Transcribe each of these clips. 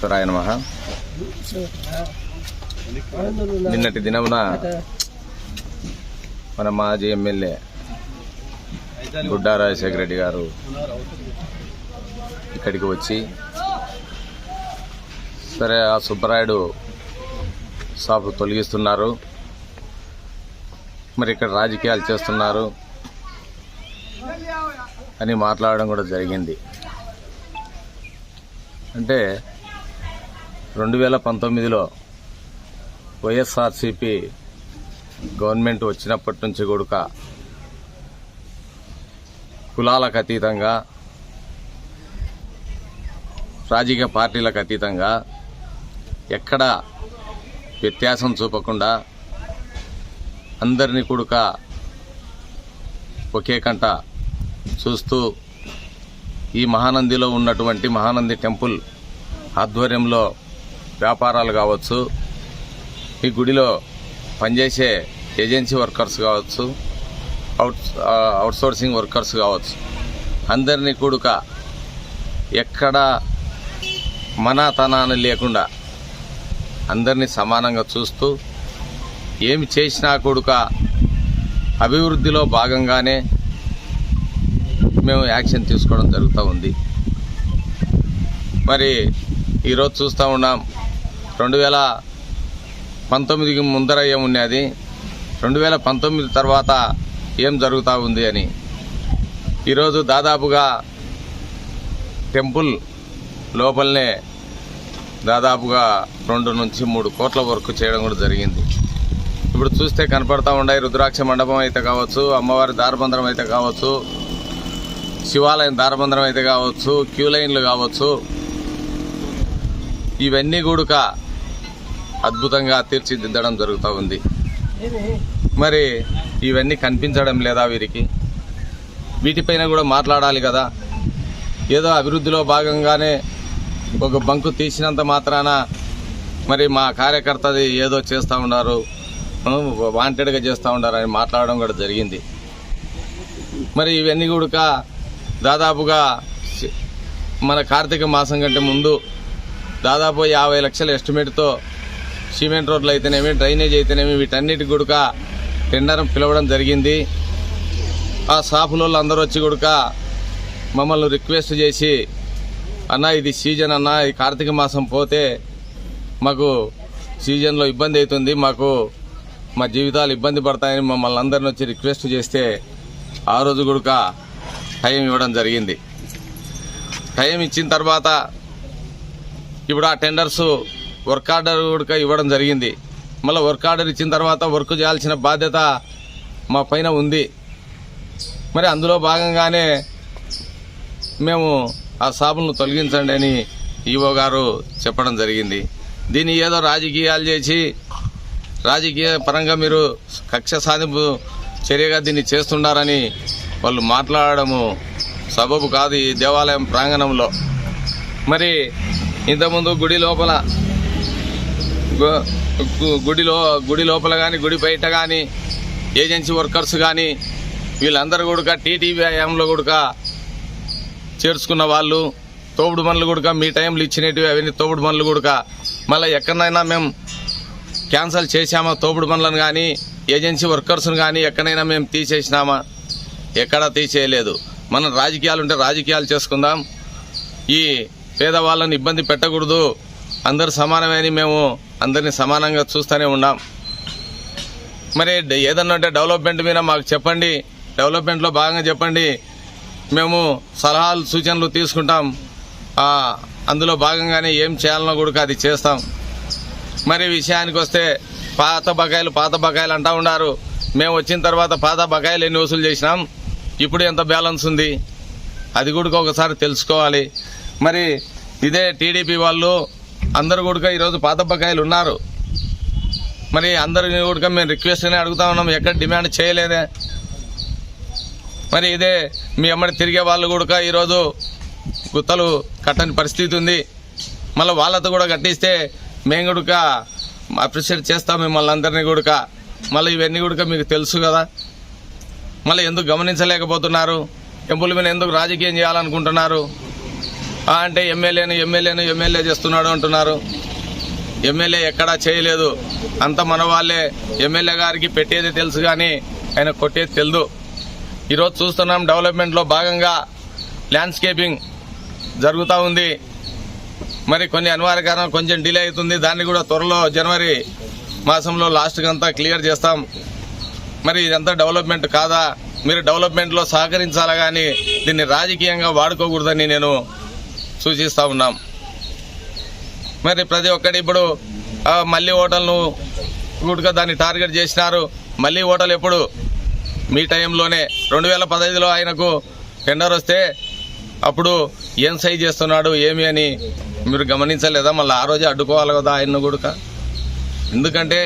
వెంకటేశ్వరాయ నమ. నిన్నటి దినమున మన మాజీ ఎమ్మెల్యే గుడ్డా రాజశేఖర రెడ్డి గారు ఇక్కడికి వచ్చి సరే ఆ సుబ్బరాయుడు షాపు తొలగిస్తున్నారు. మరి ఇక్కడ రాజకీయాలు చేస్తున్నారు అని మాట్లాడడం కూడా జరిగింది. అంటే రెండు వేల పంతొమ్మిదిలో వైఎస్ఆర్సిపి గవర్నమెంట్ వచ్చినప్పటి నుంచి కొడుక కులాలకు అతీతంగా రాజకీయ పార్టీలకు అతీతంగా ఎక్కడ వ్యత్యాసం చూపకుండా అందరినీ కూడక ఒకే కంట చూస్తూ ఈ మహానందిలో ఉన్నటువంటి మహానంది టెంపుల్ ఆధ్వర్యంలో వ్యాపారాలు కావచ్చు ఈ గుడిలో పనిచేసే ఏజెన్సీ వర్కర్స్ కావచ్చు అవుట్ అవుట్సోర్సింగ్ వర్కర్స్ కావచ్చు అందరినీ కూడక ఎక్కడ మన తనాన్ని లేకుండా అందరినీ సమానంగా చూస్తూ ఏమి చేసినా కూడక అభివృద్ధిలో భాగంగానే మేము యాక్షన్ తీసుకోవడం జరుగుతూ ఉంది. మరి ఈరోజు చూస్తూ ఉన్నాం రెండు వేల పంతొమ్మిదికి ముందర ఏమున్నది? రెండు వేల పంతొమ్మిది తర్వాత ఏం జరుగుతూ ఉంది అని. ఈరోజు దాదాపుగా టెంపుల్ లోపలనే దాదాపుగా రెండు నుంచి మూడు కోట్ల వర్క్ చేయడం కూడా జరిగింది. ఇప్పుడు చూస్తే కనపడతా ఉన్నాయి రుద్రాక్ష మండపం అయితే కావచ్చు అమ్మవారి దారబంధనం అయితే కావచ్చు శివాలయం దారబంధనం అయితే కావచ్చు క్యూ లైన్లు కావచ్చు. ఇవన్నీ కూడా అద్భుతంగా తీర్చిదిద్దడం జరుగుతూ ఉంది. మరి ఇవన్నీ కనిపించడం లేదా వీరికి? వీటిపైన కూడా మాట్లాడాలి కదా. ఏదో అభివృద్ధిలో భాగంగానే ఒక బంకు తీసినంత మాత్రాన మరి మా కార్యకర్తది ఏదో చేస్తూ ఉన్నారు వాంటెడ్గా చేస్తూ ఉన్నారని మాట్లాడడం కూడా జరిగింది. మరి ఇవన్నీ కూడా దాదాపుగా మన కార్తీక మాసం కంటే ముందు దాదాపు యాభై లక్షల ఎస్టిమేట్తో సిమెంట్ రోడ్లు అయితేనేమి డ్రైనేజ్ అయితేనేమి వీటన్నిటి గుడక టెండర్ పిలవడం జరిగింది. ఆ షాపులో అందరూ వచ్చి గుడక మమ్మల్ని రిక్వెస్ట్ చేసి అన్న ఇది సీజన్ అన్న ఈ కార్తీక మాసం పోతే మాకు సీజన్లో ఇబ్బంది అవుతుంది మాకు మా జీవితాలు ఇబ్బంది పడతాయని మమ్మల్ని అందరిని వచ్చి రిక్వెస్ట్ చేస్తే ఆ రోజు గుడక టైం ఇవ్వడం జరిగింది. టైం ఇచ్చిన తర్వాత ఇప్పుడు ఆ టెండర్స్ వర్క్ ఆర్డర్ కూడా ఇవ్వడం జరిగింది. మళ్ళీ వర్క్ ఆర్డర్ ఇచ్చిన తర్వాత వర్క్ చేయాల్సిన బాధ్యత మా పైన ఉంది. మరి అందులో భాగంగానే మేము ఆ సాబులను తొలగించండి అని ఈవో గారు చెప్పడం జరిగింది. దీన్ని ఏదో రాజకీయాలు చేసి రాజకీయ పరంగా మీరు కక్ష సాధింపు చర్యగా దీన్ని చేస్తున్నారని వాళ్ళు మాట్లాడడము సబబు కాదు ఈ దేవాలయం ప్రాంగణంలో. మరి ఇంతకుముందు గుడి లోపల గుడిలో గుడి లోపల కానీ గుడి బయట కానీ ఏజెన్సీ వర్కర్స్ కానీ వీళ్ళందరూ కూడా టీటీవీ హయాంలో కూడా చేర్చుకున్న వాళ్ళు తోపుడు పనులు కూడా మీ టైంలో ఇచ్చినవి అవన్నీ తోపుడు పనులు కూడా మళ్ళీ ఎక్కడైనా మేము క్యాన్సల్ చేశామా తోపుడు పనులను కానీ ఏజెన్సీ వర్కర్స్ను కానీ ఎక్కడైనా మేము తీసేసినామా? ఎక్కడా తీసేయలేదు. మనం రాజకీయాలు ఉంటే రాజకీయాలు చేసుకుందాం. ఈ పేదవాళ్ళని ఇబ్బంది పెట్టకూడదు. అందరు సమానమని మేము అందరినీ సమానంగా చూస్తూనే ఉన్నాం. మరి ఏదన్నా అంటే డెవలప్మెంట్ మీద మాకు చెప్పండి. డెవలప్మెంట్లో భాగంగా చెప్పండి. మేము సలహాలు సూచనలు తీసుకుంటాం. అందులో భాగంగానే ఏం చేయాలనో కూడా అది చేస్తాం. మరి విషయానికి వస్తే పాత బకాయిలు పాత బకాయిలు అంటా ఉన్నారు. మేము వచ్చిన తర్వాత పాత బకాయిలు ఎన్ని వసూలు చేసినాం? ఇప్పుడు ఎంత బ్యాలెన్స్ ఉంది? అది కూడా ఒకసారి తెలుసుకోవాలి. మరి ఇదే టీడీపీ వాళ్ళు అందరు కూడా ఈరోజు పాతబ్బకాయలు ఉన్నారు. మరి అందరిని కూడా మేము రిక్వెస్ట్గానే అడుగుతా ఉన్నాం ఎక్కడ డిమాండ్ చేయలేదే. మరి ఇదే మీ అమ్మడి తిరిగే వాళ్ళు కూడా ఈరోజు గుత్తలు కట్టని పరిస్థితి ఉంది. మళ్ళీ వాళ్ళతో కూడా కట్టిస్తే మేము కూడా అప్రిషియేట్ చేస్తాం మిమ్మల్ని అందరినీ కూడా మళ్ళీ ఇవన్నీ కూడా మీకు తెలుసు కదా. మళ్ళీ ఎందుకు గమనించలేకపోతున్నారు? టెంపుల్ మీద ఎందుకు రాజకీయం చేయాలనుకుంటున్నారు? అంటే ఎమ్మెల్యేను ఎమ్మెల్యేను ఎమ్మెల్యే చేస్తున్నాడు అంటున్నారు. ఎమ్మెల్యే ఎక్కడా చేయలేదు. అంత మన వాళ్ళే ఎమ్మెల్యే గారికి పెట్టేది తెలుసు కానీ ఆయన కొట్టేది తెలియదు ఈరోజు చూస్తున్నాం డెవలప్మెంట్లో భాగంగా ల్యాండ్స్కేపింగ్ జరుగుతూ ఉంది. మరి కొన్ని అనివార్య కారణం కొంచెం డిలే అవుతుంది. దాన్ని కూడా త్వరలో జనవరి మాసంలో లాస్ట్కి అంతా క్లియర్ చేస్తాం. మరి ఇదంతా డెవలప్మెంట్ కాదా? మీరు డెవలప్మెంట్లో సహకరించాలా కానీ దీన్ని రాజకీయంగా వాడుకోకూడదని నేను సూచిస్తూ ఉన్నాం. మరి ప్రతి ఒక్కటి ఇప్పుడు మళ్ళీ హోటల్ను గుడ్గా దాన్ని టార్గెట్ చేసినారు. మళ్ళీ ఓటలు ఎప్పుడు? మీ టైంలోనే. రెండు వేల పదహైదులో ఆయనకు టెండర్ వస్తే అప్పుడు ఏం సై చేస్తున్నాడు ఏమి అని మీరు గమనించలేదా? మళ్ళీ ఆ రోజే అడ్డుకోవాలి కదా ఆయన కూడా ఎందుకంటే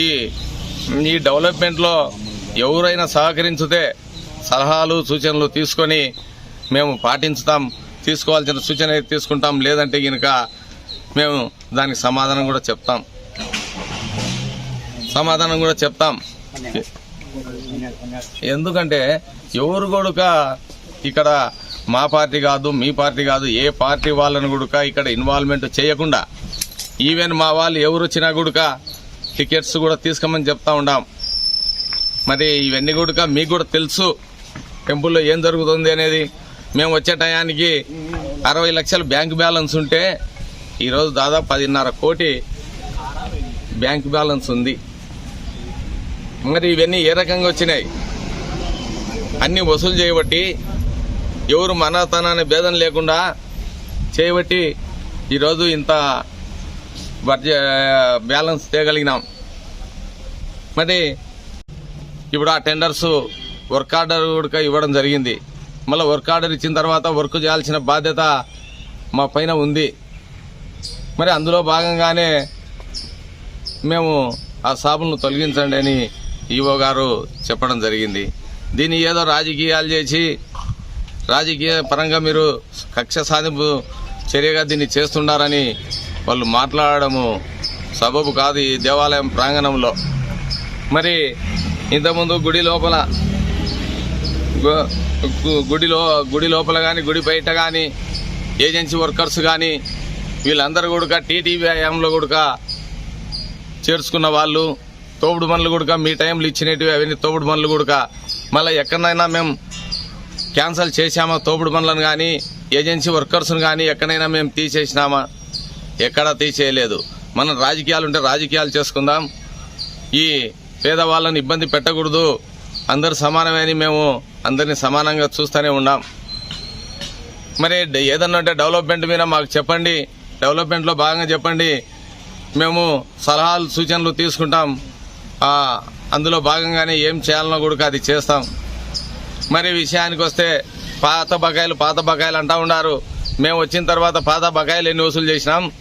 ఈ ఈ డెవలప్మెంట్లో ఎవరైనా సహకరించితే సలహాలు సూచనలు తీసుకొని మేము పాటించుతాం. తీసుకోవాల్సిన సూచన అయితే తీసుకుంటాం లేదంటే కనుక మేము దానికి సమాధానం కూడా చెప్తాం. సమాధానం కూడా చెప్తాం. ఎందుకంటే ఎవరు కొడుక ఇక్కడ మా పార్టీ కాదు మీ పార్టీ కాదు ఏ పార్టీ వాళ్ళని కూడా ఇక్కడ ఇన్వాల్వ్మెంట్ చేయకుండా ఈవెన్ మా వాళ్ళు ఎవరు వచ్చినా గుడుక టికెట్స్ కూడా తీసుకోమని చెప్తా ఉన్నాం మరి ఇవన్నీ కూడా మీకు కూడా తెలుసు టెంపుల్లో ఏం జరుగుతుంది అనేది. మేము వచ్చే టయానికి అరవై లక్షలు బ్యాంక్ బ్యాలెన్స్ ఉంటే ఈరోజు దాదాపు పదిన్నర కోటి బ్యాంక్ బ్యాలెన్స్ ఉంది. మరి ఇవన్నీ ఏ రకంగా వచ్చినాయి? అన్నీ వసూలు చేయబట్టి ఎవరు మనతనాన్ని భేదం లేకుండా చేయబట్టి ఈరోజు ఇంత బడ్జ బ్యాలెన్స్ చేయగలిగినాం మరి ఇప్పుడు ఆ టెండర్స్ వర్క్ ఆర్డర్ కూడా ఇవ్వడం జరిగింది. మళ్ళీ వర్క్ ఆర్డర్ ఇచ్చిన తర్వాత వర్క్ చేయాల్సిన బాధ్యత మా పైన ఉంది. మరి అందులో భాగంగానే మేము ఆ సాబులను తొలగించండి అని ఈవో గారు చెప్పడం జరిగింది. దీన్ని ఏదో రాజకీయాలు చేసి రాజకీయ పరంగా మీరు కక్ష సాధింపు చర్యగా దీన్ని చేస్తున్నారని వాళ్ళు మాట్లాడడము సబబు కాదు ఈ దేవాలయం ప్రాంగణంలో. మరి ఇంతకుముందు గుడి లోపల గుడిలో గుడి లోపల కానీ గుడి బయట కానీ ఏజెన్సీ వర్కర్స్ కానీ వీళ్ళందరూ కూడా టీటీవీ హయాంలో కూడా చేర్చుకున్న వాళ్ళు తోపుడు మనులు కూడా మీ టైంలో ఇచ్చినవి అవన్నీ తోపుడు మనులు కూడా మళ్ళీ ఎక్కడైనా మేము క్యాన్సల్ చేశామా తోపుడు పనులను కానీ ఏజెన్సీ వర్కర్స్ని కానీ ఎక్కడైనా మేము తీసేసినామా? ఎక్కడా తీసేయలేదు. మనం రాజకీయాలు ఉంటే రాజకీయాలు చేసుకుందాం. ఈ పేదవాళ్ళని ఇబ్బంది పెట్టకూడదు. అందరు సమానమే అని మేము అందరినీ సమానంగా చూస్తూనే ఉన్నాం. మరి ఏదన్నా అంటే డెవలప్మెంట్ మీద మాకు చెప్పండి. డెవలప్మెంట్లో భాగంగా చెప్పండి. మేము సలహాలు సూచనలు తీసుకుంటాం. అందులో భాగంగానే ఏం చేయాలనో కూడా అది చేస్తాం. మరి విషయానికి వస్తే పాత బకాయిలు పాత బకాయిలు అంటా ఉన్నారు. మేము వచ్చిన తర్వాత పాత బకాయిలు ఎన్ని వసూలు చేసినాం?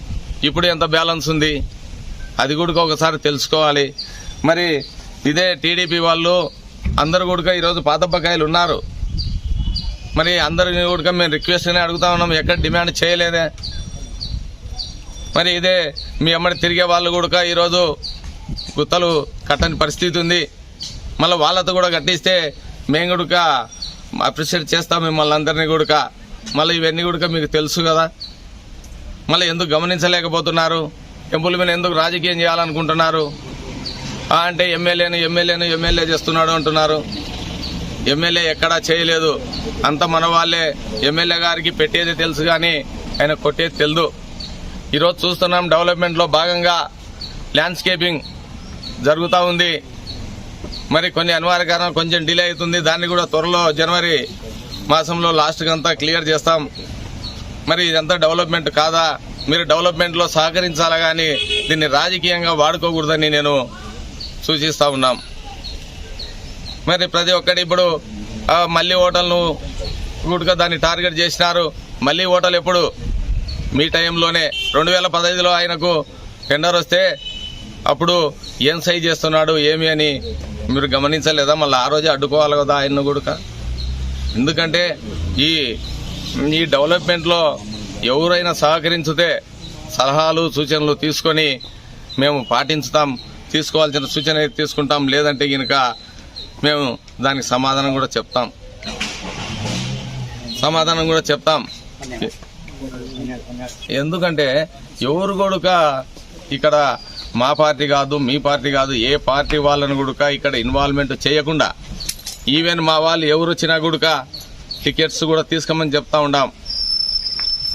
ఇప్పుడు ఎంత బ్యాలెన్స్ ఉంది? అది కూడా ఒకసారి తెలుసుకోవాలి. మరి ఇదే టీడీపీ వాళ్ళు అందరు కూడా ఈరోజు పాతబ్బకాయలు ఉన్నారు. మరి అందరు కూడా మేము రిక్వెస్ట్గానే అడుగుతా ఉన్నాం ఎక్కడ డిమాండ్ చేయలేదే. మరి ఇదే మీ అమ్మడి తిరిగే వాళ్ళు కూడా ఈరోజు గుత్తలు కట్టని పరిస్థితి ఉంది. మళ్ళీ వాళ్ళతో కూడా కట్టిస్తే మేము కూడా అప్రిషియేట్ చేస్తాం మిమ్మల్ని అందరినీ కూడా మళ్ళీ ఇవన్నీ కూడా మీకు తెలుసు కదా. మళ్ళీ ఎందుకు గమనించలేకపోతున్నారు? టెంపుల్ మీద ఎందుకు రాజకీయం చేయాలనుకుంటున్నారు? అంటే ఎమ్మెల్యేను ఎమ్మెల్యేను ఎమ్మెల్యే చేస్తున్నాడు అంటున్నారు. ఎమ్మెల్యే ఎక్కడా చేయలేదు. అంత మన వాళ్ళే ఎమ్మెల్యే గారికి పెట్టేది తెలుసు కానీ ఆయన కొట్టేది తెలియదు ఈరోజు చూస్తున్నాం డెవలప్మెంట్లో భాగంగా ల్యాండ్స్కేపింగ్ జరుగుతూ ఉంది. మరి కొన్ని అనివార్య కారణం కొంచెం డిలే అవుతుంది. దాన్ని కూడా త్వరలో జనవరి మాసంలో లాస్ట్కి అంతా క్లియర్ చేస్తాం. మరి ఇదంతా డెవలప్మెంట్ కాదా? మీరు డెవలప్మెంట్లో సహకరించాలా కానీ దీన్ని రాజకీయంగా వాడుకోకూడదని నేను సూచిస్తూ ఉన్నాం. మరి ప్రతి ఒక్కటి ఇప్పుడు మళ్ళీ హోటల్ను గుడ్గా దాన్ని టార్గెట్ చేసినారు. మళ్ళీ హోటల్ ఎప్పుడు? మీ టైంలోనే. రెండు వేల పదహైదులో ఆయనకు టెండర్ వస్తే అప్పుడు ఏం సై చేస్తున్నాడు ఏమి అని మీరు గమనించలేదా? మళ్ళీ ఆ రోజే అడ్డుకోవాలి కదా ఆయన్ను కూడా ఎందుకంటే ఈ ఈ డెవలప్మెంట్లో ఎవరైనా సహకరించితే సలహాలు సూచనలు తీసుకొని మేము పాటించుతాం. తీసుకోవాల్సిన సూచన తీసుకుంటాం లేదంటే కనుక మేము దానికి సమాధానం కూడా చెప్తాం. సమాధానం కూడా చెప్తాం. ఎందుకంటే ఎవరు కొడుక ఇక్కడ మా పార్టీ కాదు మీ పార్టీ కాదు ఏ పార్టీ వాళ్ళని గుడుక ఇక్కడ ఇన్వాల్వ్మెంట్ చేయకుండా ఈవెన్ మా వాళ్ళు ఎవరు వచ్చినా కూడా టికెట్స్ కూడా తీసుకోమని చెప్తా ఉన్నాం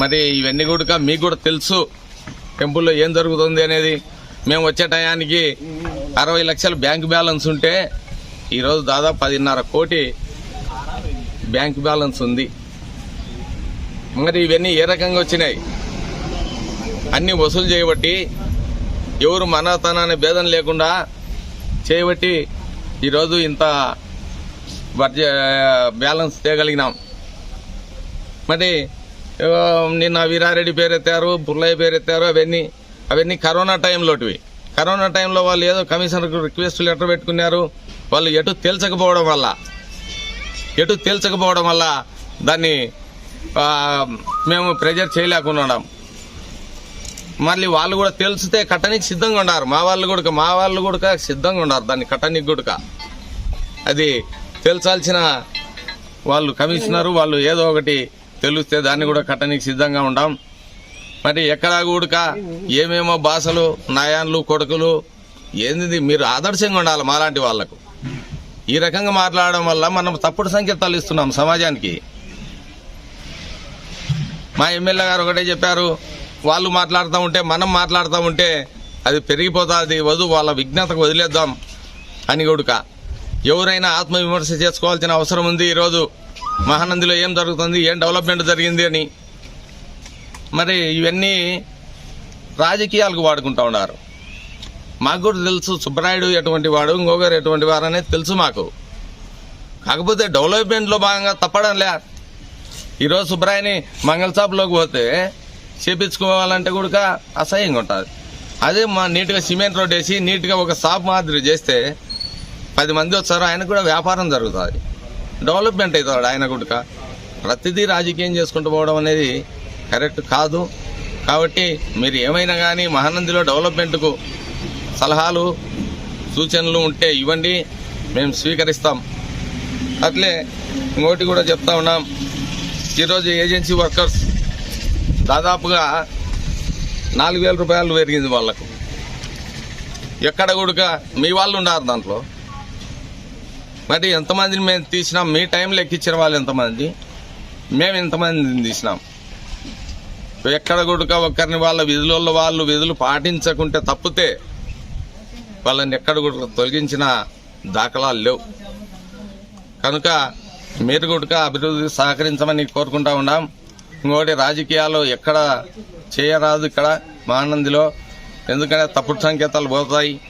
మరి ఇవన్నీ కూడా మీకు కూడా తెలుసు. టెంపుల్లో ఏం జరుగుతుంది అనేది మేము వచ్చే టయానికి అరవై లక్షల బ్యాంక్ బ్యాలెన్స్ ఉంటే ఈరోజు దాదాపు పదిన్నర కోటి బ్యాంక్ బ్యాలెన్స్ ఉంది. మరి ఇవన్నీ ఏ రకంగా వచ్చినాయి? అన్నీ వసూలు చేయబట్టి ఎవరు మనతనాన్ని భేదం లేకుండా చేయబట్టి ఈరోజు ఇంత బడ్జె బ్యాలెన్స్ చేయగలిగినాం. మరి నిన్న వీరారెడ్డి పేరు ఎత్తారు పుల్లయ్య పేరు ఎత్తారు అవన్నీ అవన్నీ కరోనా టైంలోటివి. కరోనా టైంలో వాళ్ళు ఏదో కమిషనర్కు రిక్వెస్ట్ లెటర్ పెట్టుకున్నారు. వాళ్ళు ఎటు తేల్చకపోవడం వల్ల ఎటు తేల్చకపోవడం వల్ల దాన్ని మేము ప్రెజర్ చేయలేకున్నాం. మళ్ళీ వాళ్ళు కూడా తెలిస్తే కట్టనికి సిద్ధంగా ఉన్నారు. మా వాళ్ళు కూడా మా వాళ్ళు కూడా సిద్ధంగా ఉన్నారు దాన్ని కట్టనికి కూడా. అది తెలుసాల్సిన వాళ్ళు కమిషనరు వాళ్ళు ఏదో ఒకటి తెలిస్తే దాన్ని కూడా కట్టనికి సిద్ధంగా ఉండాం. మరి ఎక్కడా కూడక ఏమేమో భాషలు నయాన్లు కొడుకులు? ఏంది మీరు ఆదర్శంగా ఉండాలి మాలాంటి వాళ్ళకు ఈ రకంగా మాట్లాడడం వల్ల మనం తప్పుడు సంకేతాలు ఇస్తున్నాం సమాజానికి. మా ఎమ్మెల్యే గారు ఒకటే చెప్పారు వాళ్ళు మాట్లాడుతూ ఉంటే మనం మాట్లాడుతూ ఉంటే అది పెరిగిపోతుంది వదు వాళ్ళ విజ్ఞతకు వదిలేద్దాం అని కొడుక ఎవరైనా ఆత్మవిమర్శ చేసుకోవాల్సిన అవసరం ఉంది ఈరోజు. మహానందిలో ఏం జరుగుతుంది ఏం డెవలప్మెంట్ జరిగింది అని. మరి ఇవన్నీ రాజకీయాలకు వాడుకుంటూ ఉన్నారు. మాకు కూడా తెలుసు సుబ్బరాయుడు ఎటువంటి వాడు ఇంకొకరు ఎటువంటి వారు అనేది తెలుసు మాకు. కాకపోతే డెవలప్మెంట్లో భాగంగా తప్పడం లే. ఈరోజు సుబ్బరాయని మంగళ షాప్లోకి పోతే చేపించుకోవాలంటే కూడా అసహ్యంగా ఉంటుంది. అదే మా నీట్గా సిమెంట్ రోడ్ వేసి నీట్గా ఒక షాప్ మాదిరి చేస్తే పది మంది వచ్చారు ఆయన కూడా వ్యాపారం జరుగుతుంది. డెవలప్మెంట్ అవుతాడు ఆయన కూడా ప్రతిదీ రాజకీయం చేసుకుంటూ పోవడం అనేది కరెక్ట్ కాదు. కాబట్టి మీరు ఏమైనా కానీ మహానందిలో డెవలప్మెంట్కు సలహాలు సూచనలు ఉంటే ఇవ్వండి. మేము స్వీకరిస్తాం. అట్లే ఇంకోటి కూడా చెప్తా ఉన్నాం. ఈరోజు ఏజెన్సీ వర్కర్స్ దాదాపుగా నాలుగు వేల రూపాయలు పెరిగింది వాళ్ళకు. ఎక్కడ కూడా మీ వాళ్ళు ఉన్నారు దాంట్లో. మరి ఎంతమందిని మేము తీసినాం? మీ టైంలో ఎక్కించిన వాళ్ళు ఎంతమంది? మేము ఎంతమందిని తీసినాం? ఎక్కడ కూడా ఒక్కరిని వాళ్ళ విధులలో వాళ్ళు విధులు పాటించకుంటే తప్పితే వాళ్ళని ఎక్కడ కూడా తొలగించిన దాఖలాలు లేవు. కనుక మీరు గుడక అభివృద్ధి సహకరించమని కోరుకుంటా ఉన్నాం. ఇంకోటి రాజకీయాలు ఎక్కడ చేయరాదు ఇక్కడ మహానందిలో. ఎందుకంటే తప్పుడు సంకేతాలు పోతాయి.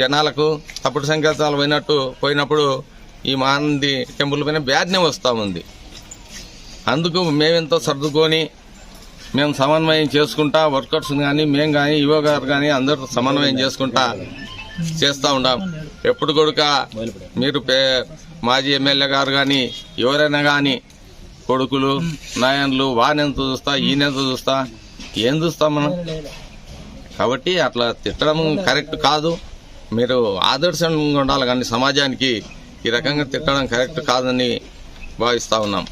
జనాలకు తప్పుడు సంకేతాలు పోయినట్టు పోయినప్పుడు ఈ మహానంది టెంపుల్ పైన బ్యాడ్ వస్తూ ఉంది. అందుకు మేమెంతో సర్దుకొని మేము సమన్వయం చేసుకుంటా వర్కర్స్ కానీ మేము కానీ యువ గారు కానీ అందరూ సమన్వయం చేసుకుంటా చేస్తూ ఉన్నాం ఎప్పుడు కొడుక మీరు పే- మాజీ ఎమ్మెల్యే గారు కానీ ఎవరైనా కానీ కొడుకులు నాయన్లు వానెంత చూస్తా ఈయనెంత చూస్తా ఏం చూస్తాం మనం? కాబట్టి అట్లా తిట్టడం కరెక్ట్ కాదు. మీరు ఆదర్శంగా ఉండాలి కానీ సమాజానికి ఈ రకంగా తిట్టడం కరెక్ట్ కాదని భావిస్తూ ఉన్నాం.